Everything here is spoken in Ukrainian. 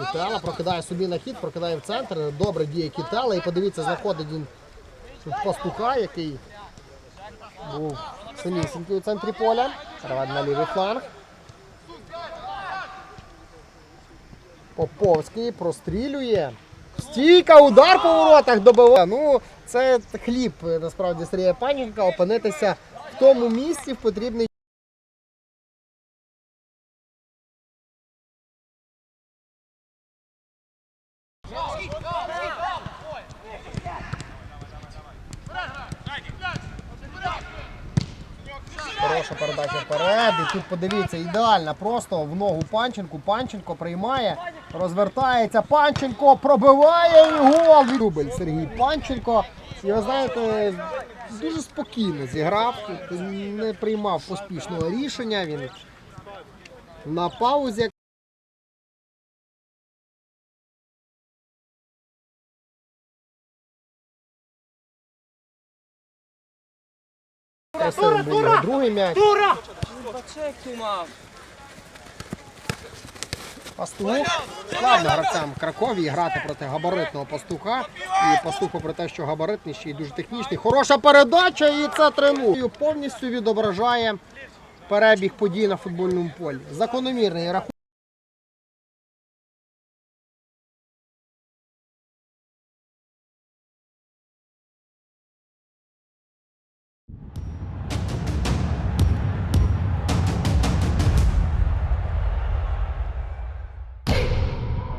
Кітела прокидає собі на хід, прокидає в центр. Добре діє Кітела. І подивіться, знаходить він пастуха, який був самісінький у центрі поля. Переведення на лівий фланг. Поповський прострілює. Стійка, удар по воротах добиває. Ну, це хліб насправді Сергія Панінка опинитися в тому місці в потрібний. Хороша передача вперед. І тут подивіться, ідеальна. Просто в ногу Панченку. Панченко приймає, розвертається. Панченко пробиває і гол. Дубль Сергій Панченко. І ви знаєте, дуже спокійно зіграв. Не приймав поспішного рішення. Він на паузі. Красивим був другий м'яч. Бачек ту мав. Пастух. Складно гравцям Кракові грати проти габаритного пастуха. І пастуху про те, що габаритніший і дуже технічний. Хороша передача і це 3-0. Повністю відображає перебіг подій на футбольному полі. Закономірний рахунок.